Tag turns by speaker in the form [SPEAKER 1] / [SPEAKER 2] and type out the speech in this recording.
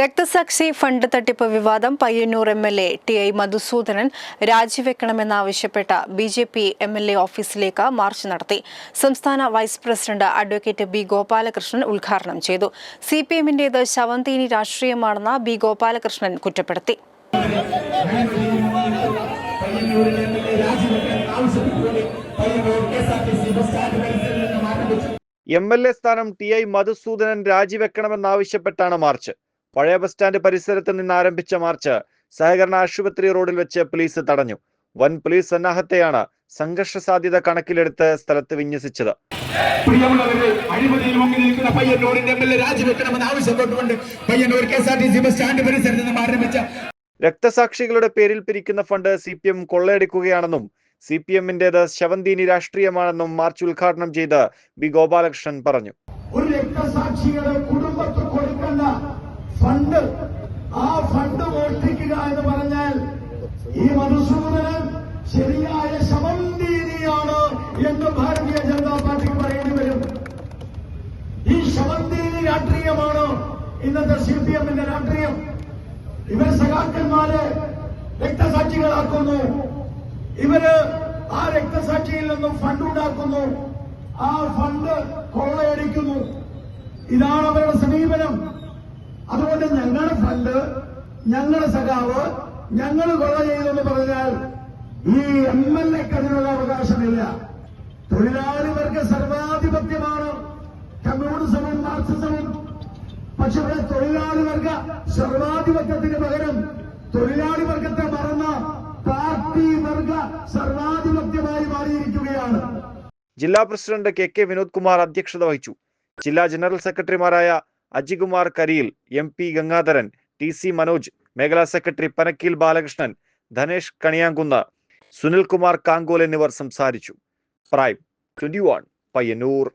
[SPEAKER 1] രക്തസാക്ഷി ഫണ്ട് തട്ടിപ്പ് വിവാദം Payyanur M L A T I Madhusoodanan രാജിവെക്കണമെന്നാവശ്യപ്പെട്ട B J P M L A ഓഫീസിലേക്ക് march നടത്തി. സംസ്ഥാന vice president advocate B Gopalakrishnan ഉദ്ഘാടനം ചെയ്തു. സി പി എമ്മിന്റേത് ശവന്തീനി രാഷ്ട്രീയമാണെന്ന് ബി ഗോപാലകൃഷ്ണൻ കുറ്റപ്പെടുത്തി.
[SPEAKER 2] എൽ എ സ്ഥാനം ടി ഐ മധുസൂദനൻ രാജിവെക്കണമെന്നാവശ്യപ്പെട്ടാണ് മാർച്ച്. പഴയ ബസ് സ്റ്റാൻഡ് പരിസരത്ത് നിന്ന് ആരംഭിച്ച മാർച്ച് സഹകരണ ആശുപത്രി റോഡിൽ വെച്ച് പോലീസ് തടഞ്ഞു. വൻ പോലീസ് സന്നാഹത്തെയാണ് സംഘർഷ സാധ്യത കണക്കിലെടുത്ത് സ്ഥലത്ത് വിന്യസിച്ചത്.
[SPEAKER 3] പ്രിയമുള്ളവരെ അഴിമതിയിൽ മുങ്ങി നിൽക്കുന്ന പയ്യന്നൂരിന്റെ എം എൽ എ രാജിവെക്കണമെന്ന് ആവശ്യപ്പെട്ടുകൊണ്ട് Payyanur K S R T C bus stand പരിസരത്ത് നിന്നും ആരംഭിച്ച
[SPEAKER 2] രക്തസാക്ഷികളുടെ പേരിൽ പിരിക്കുന്ന ഫണ്ട് സി പി എം കൊള്ളയടിക്കുകയാണെന്നും സി പി എമ്മിന്റേത് ശവന്തീനി രാഷ്ട്രീയമാണെന്നും മാർച്ച് ഉദ്ഘാടനം ചെയ്ത് ബി ഗോപാലകൃഷ്ണൻ പറഞ്ഞു.
[SPEAKER 3] ഒരു കൊടുക്കുന്ന ഫണ്ട് ആ ഫണ്ട് മോഷ്ടിക്കുക എന്ന് പറഞ്ഞാൽ ഈ ശരിയായ എന്ന് ജനതാ ഈ രാഷ്ട്രീയമാണ് ഇന്നത്തെ സി പി എമ്മിന്റെ രാഷ്ട്രീയം. ഇവർ സഖാക്കന്മാരെ രക്തസാക്ഷികളാക്കുന്നു. ഇവർ ആ രക്തസാക്ഷിയിൽ നിന്നും ഫണ്ട് ഉണ്ടാക്കുന്നു. ആ ഫണ്ട് കൊള്ളയടിക്കുന്നു. ഇതാണ് അവരുടെ സമീപനം. അതുകൊണ്ട് ഞങ്ങളുടെ ഫണ്ട് ഞങ്ങളുടെ സഖാവ് ഞങ്ങൾ കൊള്ള ചെയ്തെന്ന് പറഞ്ഞാൽ ഈ എം എൽ എക്ക് അതിനുള്ള അവകാശമില്ല. തൊഴിലാളി വർഗ സർവാധിപത്യമാണ്. കമ്മ്യൂണിസവും മാർക്സിസവും. പക്ഷെ ഇവിടെ തൊഴിലാളി വർഗ സർവാധിപത്യത്തിന് സർവാധിപത്യമായി മാറിയിരിക്കുകയാണ്.
[SPEAKER 2] ജില്ലാ president K K Vinod Kumar അധ്യക്ഷത വഹിച്ചു. ജില്ലാ ജനറൽ സെക്രട്ടറിമാരായ Ajikumar Kariyil M P Gangadharan T C Manoj മേഖലാ സെക്രട്ടറി പനക്കീൽ ബാലകൃഷ്ണൻ ധനേഷ് കണിയാങ്കുന്ന് സുനിൽകുമാർ കാങ്കോൽ എന്നിവർ സംസാരിച്ചു. Prime twenty one Payyanur.